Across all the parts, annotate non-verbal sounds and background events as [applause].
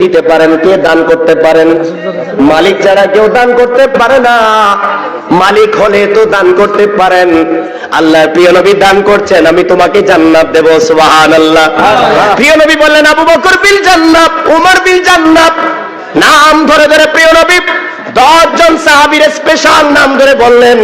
দিতে পারেন কে দান করতে পারেন? মালিক ছাড়া কেউ দান করতে পারে না। মালিক হলে তো দান করতে পারেন। আল্লাহ প্রিয় নবী দান করছেন আমি তোমাকে জান্নাত দেব সুবহান আল্লাহ প্রিয় নবী বললেন আবু বকর বিল জান্নাত উমর বিল জান্নাত। নাম ধরে ধরে প্রিয় নবী দশজন সাহাবীর স্পেশাল নাম ধরে বললেন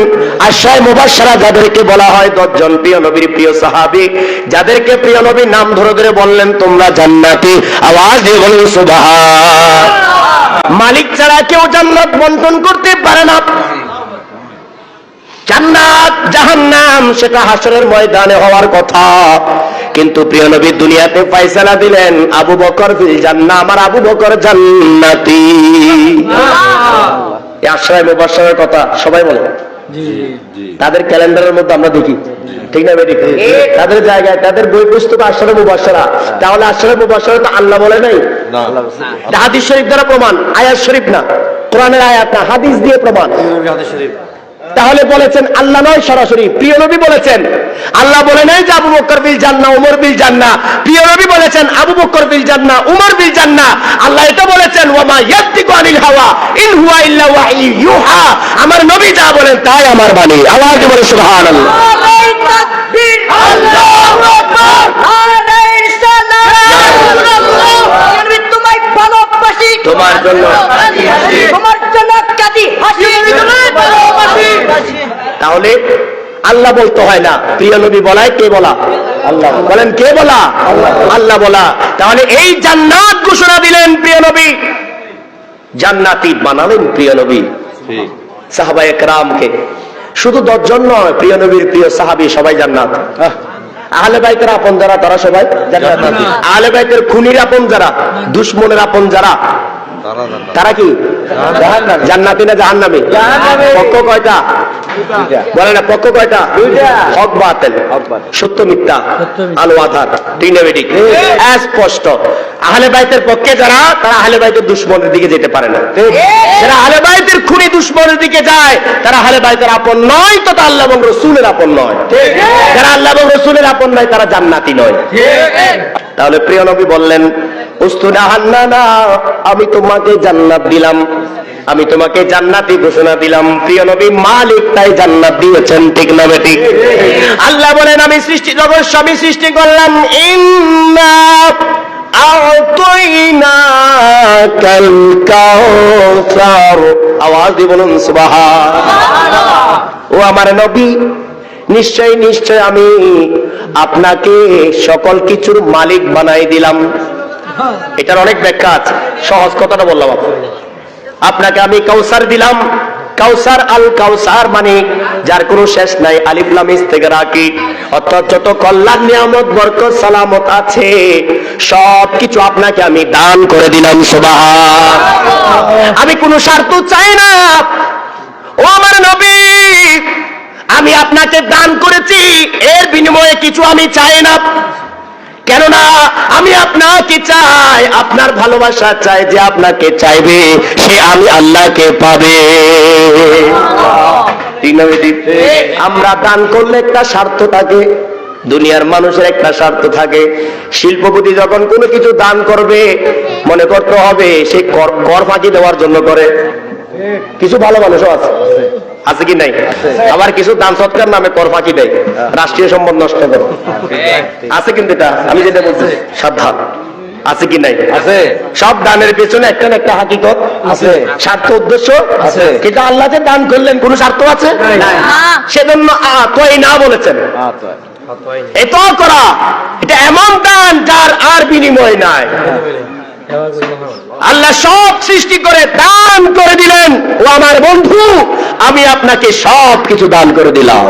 আশায় মুবাশশারা যাদেরকে বলা হয় দশজন প্রিয় নবীর প্রিয় সাহাবী, যাদেরকে প্রিয় নবী নাম ধরে ধরে বললেন, তোমরা জান্নাতি। আওয়াজ দিয়ে বলুন সুবহান মালিক ছাড়া কেউ জান্নাত বন্টন করতে পারে না। জান্নাত জাহান্নাম, সেটা হাসরের ময়দানে হওয়ার কথা। কিন্তু প্রিয় নবী দুনিয়াতে ফয়সালা দিলেন আবু বকর ফিল জান্নাহ আমার আবু বকর জান্নাতি। আশ্রয় মুবাশশারের কথা সবাই বলে। তাদের ক্যালেন্ডারের মধ্যে আমরা দেখি। ঠিক না বেটি? তাদের জায়গায় তাদের বই পুস্তক আশ্রয় মুবাশশারা। তাহলে আশ্রয় মুবাশশারা তো আল্লাহ বলে নাই? হাদিস শরীফ দ্বারা প্রমাণ আয়াত শরীফ না। কোরআনের আয়াত না হাদিস দিয়ে প্রমাণ। তাহলে বলেছেন আল্লাহ নয় সরাসরি প্রিয় নবী বলেছেন। আল্লাহ বলে নাই যে আবু বকর বিল জান্না উমর বিল জান্না প্রিয় নবী বলেছেন আবু বকর বিল জান্না উমর বিল জান্না আল্লাহ এটা বলেছেন ওয়ামা ইয়াতিকু আনিল হাওয়া ইন হুয়া ইল্লা ওয়াহয়ু ইউহা। আমার নবী যা বলেন তাই আমার বাণী। আওয়াজ বলে সুবহানাল্লাহ। আল্লাহু আকবার তোমার জন্য তোমার জন্য কাঁদি হাসি। তাহলে আল্লাহ বলতে হয় না। প্রিয় নবী বলায় কে বলা? আল্লাহ বলেন কে বলা? আল্লাহ বলা। তাহলে এই জান্নাত ঘোষণা দিলেন প্রিয় নবী। জান্নাতি বানালেন প্রিয় নবী। সাহাবা একরামকে শুধু দশজন নয় প্রিয় নবীর প্রিয় সাহাবি সবাই জান্নাত। আহলে বাইতের আপন যারা তারা সবাই জান্নাত। আহলে বাইতের খুনির আপন যারা দুশ্মনের আপন যারা। তারা কি? জান্নাতি না জাহান্নামী? পক্ষ কয়টা? বলে না পক্ষ কয়টা? হক বাতেল। সত্য মিথ্যা। আলো আধার বেটি স্পষ্ট আহলে বাইতের পক্ষে যারা তারা আহলে বাইতের দুশ্মনের দিকে যেতে পারে না। যারা আহলে বাইতের খুনি দুশ্মনের দিকে যায় তারা আহলে বাইতের আপন নয় তো তা আল্লাহ এবং রসুলের আপন নয়। যারা আল্লাহ এবং রসুলের আপন নয় তারা জান্নাতি নয়। তাহলে প্রিয় নবী বললেন আমি তোমাকে জান্নাত দিলাম। আমি তোমাকে জান্নাতি ঘোষণা দিলাম। প্রিয় নবী মালিক তাই জান্নাত দিয়েছেন, ঠিক না বেটি আল্লাহ বলেন, আমি সৃষ্টি জগৎ সবই সৃষ্টি করলাম। আওয়াজ দিয়ে বলুন সুবহান ও আমার নবী, নিশ্চয় নিশ্চয় আমি আপনাকে সকল কিছুর মালিক বানাই দিলাম। এটার অনেক ব্যাখ্যা আছে। সহজ কথাটা বললাম আপনাকে। আপনাকে আমি কাউসার দিলাম। কাউসার আল কাউসার মানে যার কোনো শেষ নাই। আলিফলামিস থেকে রাখি। অর্থাৎ যত কল্যাণ, নিয়ামত, বরকত, সালামত আছে সব কিছু আপনাকে আমি দান করে দিলাম, সুবহান। আমি কোনো স্বার্থ চাই না। ও আমার নবী, আমি আপনাকে দান করেছি। এর বিনিময়ে কিছু আমি চাই না। কেননা আমি আপনাকে চাই, আপনার ভালোবাসা চাই যে আপনাকে চাইবে, সে আমি আল্লাহকে পাবে। আমরা দান করলে একটা স্বার্থ থাকে, দুনিয়ার মানুষের একটা স্বার্থ থাকে। শিল্পপতি যখন কোনো কিছু দান করবে, মনে করতে হবে সে কর ফাঁকি দেওয়ার জন্য করে। কিছু ভালো মানুষও আছে। আছে কি নাই? আবার কিছু দান সৎকার নামে কর ফাঁকি দেয়। রাষ্ট্রীয় সম্পদ নষ্ট করে। আছে কিন্তু এটা? আমি যেটা বলছি সাবধান। আছে কি নাই? আছে। সব দানের পেছনে একটা না একটা হাকিকত। আছে। স্বার্থ উদ্দেশ্য। আছে। কিন্তু আল্লাহ যে দান করলেন কোন স্বার্থ আছে? সেজন্য আতই না বলেছেন। এত করা এটা এমন দান যার আর বিনিময় নাই। আল্লাহ সব সৃষ্টি করে দান করে দিলেন। ও আমার বন্ধু আমি আপনাকে সব কিছু দান করে দিলাম।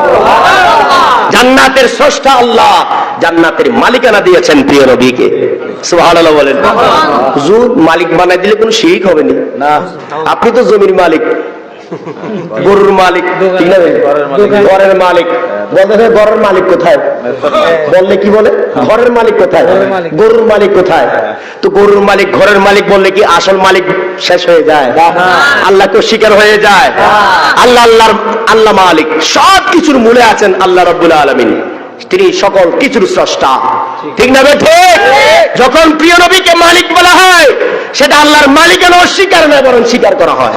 জান্নাতের স্রষ্টা আল্লাহ জান্নাতের মালিকানা দিয়েছেন প্রিয় নবীকে। বলেন। হুজুর মালিক বানাই দিলে কোনো শিরিক হবে না। আপনি তো জমির মালিক। [laughs] গরুর মালিক ঘরের মালিক। বলতে ঘরের মালিক কোথায়? বললে কি বলে? ঘরের মালিক কোথায়? গরুর মালিক কোথায়? তো গরুর মালিক ঘরের মালিক বললে কি আসল মালিক শেষ হয়ে যায়? আল্লাহ তো স্বীকার হয়ে যায়। আল্লাহ আল্লাহর আল্লাহ মালিক। সব কিছুর মূলে আছেন আল্লাহ রব্বুল আলমিন। তিনি সকল কিছুর স্রষ্টা। ঠিক। না ঠিক। যখন প্রিয় নবীকে মালিক বলা হয় সেটা আল্লাহর মালিকের অস্বীকার নয় বরং স্বীকার করা হয়।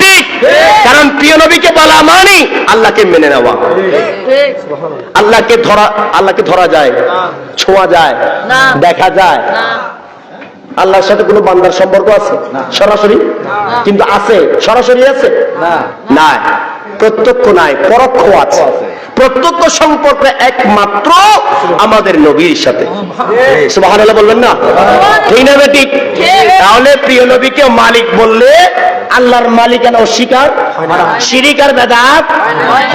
ঠিক। কারণ প্রিয় নবীকে বলা মানে আল্লাহকে মেনে নেওয়া। আল্লাহকে ধরা আল্লাহকে ধরা যায় ছোঁয়া যায় দেখা যায়। আল্লাহর সাথে কোনো বান্দার সম্পর্ক আছে? সরাসরি? কিন্তু আছে? সরাসরি আছে? না। প্রত্যক্ষ নাই, পরোক্ষ আছে। প্রত্যক্ষ সম্পর্ক একমাত্র আমাদের নবীর সাথে। বলবেন না? ঠিক না বেটি? তাহলে প্রিয় নবীকে মালিক বললে আল্লাহর মালিকানা অস্বীকার শিরিকার বেদাত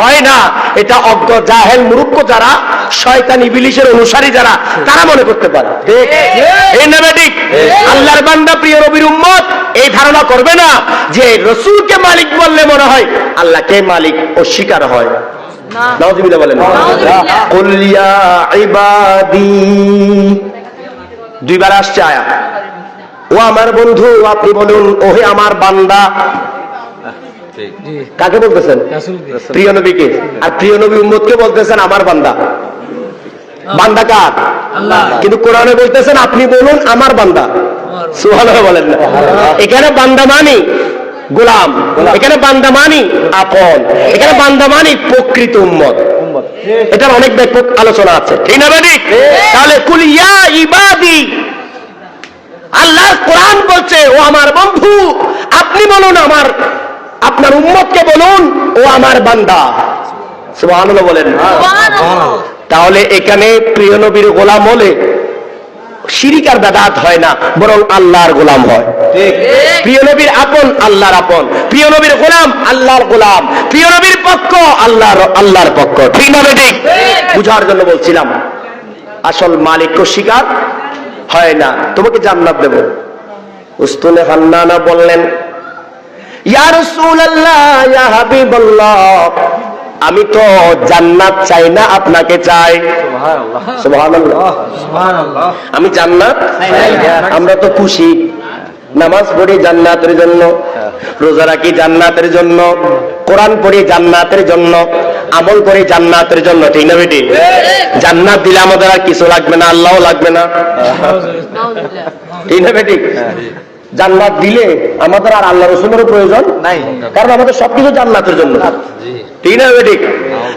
হয় না। এটা অজ্ঞ, জাহেল মুরুক্ষ যারা, শয়তান, ইবিলিশের অনুসারী যারা, তারা মনে করতে পারে। এই বেটি? আল্লাহর বান্দা প্রিয় নবীর উম্মত এই ধারণা করবে না যে রসুলকে মালিক বললে মনে হয় আল্লাহকে মালিক অস্বীকার হয়। নাউজুবিল্লাহ বলেন। নাউজুবিল্লাহ। ইবাদি। দুইবার আসছে আয়া। ও আমার বন্ধু আপনি বলুন ওহে আমার বান্দা। কাকে বলতেছেন? প্রিয় নবীকে। আর প্রিয় নবী উম্মতকে বলতেছেন আমার বান্দা। বান্দা কার? কিন্তু কোরআনে বলতেছেন আপনি বলুন আমার বান্দা। সুবহানাল্লাহ বলেন না। এখানে বান্দা মানি গোলাম। এখানে বান্দা মানি আপন। এখানে বান্দা মানি প্রকৃত উম্মত। এটার অনেক ব্যাপক আলোচনা আছে। ঠিক না ভাই তাহলে কুল ইয়া ইবাদি। আল্লাহ কোরআন বলছে ও আমার বন্ধু আপনি বলুন আমার আপনার উম্মতকে বলুন ও আমার বান্দা। সুবহানাল্লাহ বলেন সুবহানাল্লাহ। তাহলে এখানে প্রিয় নবীর গোলাম হলে শিরিকার বেদাত হয় না বরং আল্লাহর গোলাম হয়। প্রিয় নবীর আপন আল্লাহর আপন। প্রিয় নবীর গোলাম আল্লাহর গোলাম। প্রিয় নবীর পক্ষ আল্লাহর আল্লাহর পক্ষ। ঠিক না বেঠিক? বুঝার জন্য বলছিলাম আসল মালিক স্বীকার হয় না। তোমাকে জান্নাত দেব। উস্তুনে হান্নানা বললেন ইয়া রাসূলুল্লাহ ইয়া হাবিবাল্লাহ। আমি তো জান্নাত চাই না আপনাকে চাই। আমি জান্নাত আমরা তো খুশি। নামাজ পড়ি জান্নাতের জন্য রোজা রাখি জান্নাতের জন্য কোরআন পড়ি জান্নাতের জন্য আমল করি জান্নাতের জন্য ঠিক না বেটি? জান্নাত দিলে আমাদের আর কিছু লাগবে না আল্লাহ লাগবে না। ঠিক না বেটি? জান্নাত দিলে আমাদের আর আল্লাহ রসুলেরও প্রয়োজন নাই। কারণ আমাদের সবকিছু জান্নাতের জন্য। ঠিক না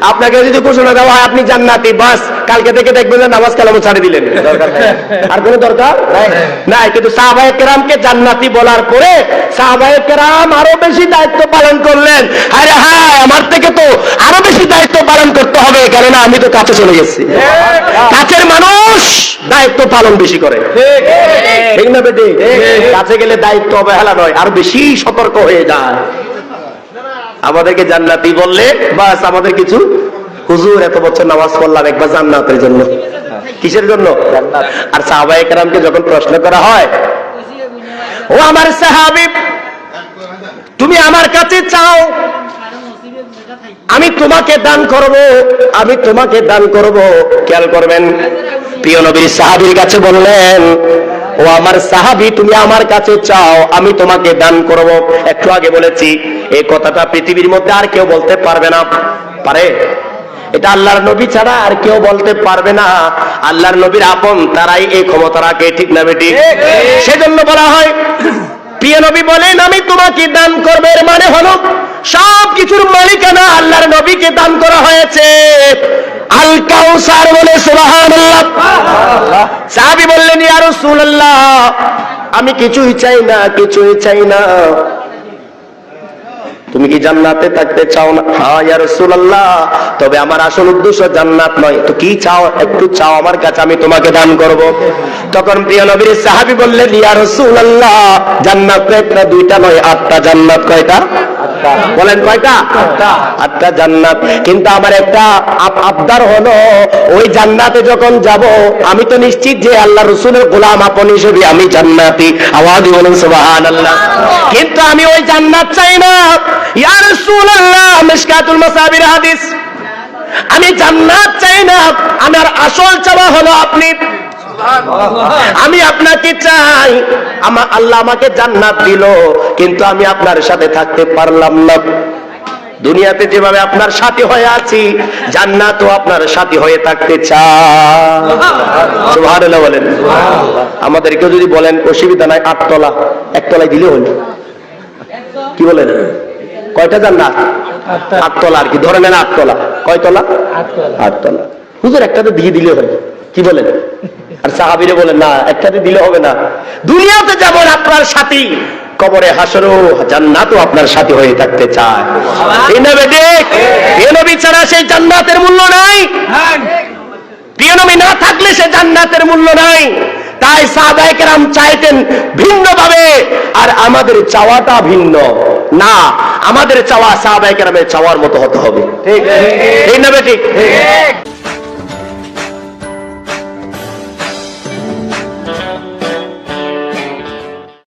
আপনাকে যদি ঘোষণা দেওয়া হয় আপনি জান্নাতি বাস কালকে থেকে দেখবেন যে নামাজ কালাম ছাড়ে দিলেন। [laughs] আর কোনো দরকার নাই? কিন্তু সাহবায় কেরামকে জান্নাতি বলার পরে সাহবায় কেরাম আরও বেশি দায়িত্ব পালন করলেন। আরে হ্যাঁ আমার থেকে তো আরও বেশি দায়িত্ব পালন করতে হবে কেননা আমি তো কাছে চলে গেছি। কাছের মানুষ দায়িত্ব পালন বেশি করে। ঠিক। না বেটি কাছে গেলে দায়িত্ব অবহেলা নয় আর বেশি সতর্ক হয়ে যায়। আমাদেরকে জান্নাতি বললে বাস আমাদের কিছু? হুজুর এত বছর নামাজ পড়লাম একবার জান্নাতের জন্য। কিসের জন্য? আর সাহাবায়ে কেরামকে যখন প্রশ্ন করা হয় ও আমার সাহাবি তুমি আমার কাছে চাও আমি তোমাকে দান করব আমি তোমাকে দান করব। খেয়াল করবেন প্রিয় নবীর সাহাবীর কাছে বললেন ও আমার সাহাবি তুমি আমার কাছে চাও আমি তোমাকে দান করব। একটু আগে বলেছি এই কথাটা পৃথিবীর মধ্যে আর কেউ বলতে পারবে না। পারে? এটা আল্লাহর নবী ছাড়া আর কেউ বলতে পারবে না। আল্লাহর নবীর আপন তারাই এই ক্ষমতা রাখে ঠিক না বেটি? সেজন্য বলা হয় প্রিয় নবী বলেন আমি তোমাকে দান করবে এর মানে হলো সব কিছুর মালিকানা আল্লাহর নবীকে দান করা হয়েছে। আল বললেন, ইয়া রাসূলুল্লাহ, আমি কিছুই চাই না, কিছুই চাই না। তুমি কি জান্নাতে থাকতে চাও না? হ্যাঁ ইয়া রাসূলুল্লাহ, তবে আমার আসল উদ্দেশ্য জান্নাত নয়। তো কি চাও? একটু চাও, আমার কাছে আমি তোমাকে দান করব। তখন প্রিয় নবীর সাহাবী বললেন, ইয়া রাসূলুল্লাহ, জান্নাত একটা, দুইটা নয়, আটটা জান্নাত কয়টা? বলেন কয়টা? আটটা জান্নাত। কিন্তু আমার একটা আবদার হলো ওই জান্নাতে যখন যাব আমি তো নিশ্চিত যে আল্লাহ রসুলের গোলাম আপন হিসেবে আমি জান্নাতি। আওয়াজ বলুন সুবহানাল্লাহ। কিন্তু আমি ওই জান্নাত চাই না। ইয়া রাসূলুল্লাহ মিশকাতুল মাসাবির হাদিস। আমি জান্নাত চাই না। আমার আসল চাওয়া হলো আপনি। আমি আপনাকে চাই। আমার আল্লাহ আমাকে জান্নাত দিল কিন্তু আমি আপনার সাথে থাকতে পারলাম না। দুনিয়াতে যেভাবে আপনার সাথী হয়ে আছি জান্নাতও আপনার সাথী হয়ে থাকতে সুবহানাল্লাহ বলেন। আমাদেরকে যদি বলেন অসুবিধা নাই আটতলা একতলায় দিলে হলো। কি বলেন? কয়টা জান্নাত? আটতলা আর কি ধরে নেন আটতলা কয়তলা আটতলা হুজুর একটাতে দিয়ে দিলে হয়। কি বলেন? আর সাহাবিরে বলেন না একটাতে দিলে হবে না। দুনিয়াতে যেমন আপনার সাথী কবরে হাসরও জান্নাতও আপনার সাথী হয়ে থাকতে চায়। নবী ছাড়া সেই জান্নাতের মূল্য নাই। প্রিয় নবী না থাকলে সে জান্নাতের মূল্য নাই। তাই সাহাবায়ে কেরাম চাইতেন ভিন্ন ভাবে আর আমাদের চাওয়াটা ভিন্ন। না আমাদের চাওয়া সাহাবায়ে কেরামের চাওয়ার মতো হতে হবে। ঠিক ঠিক। না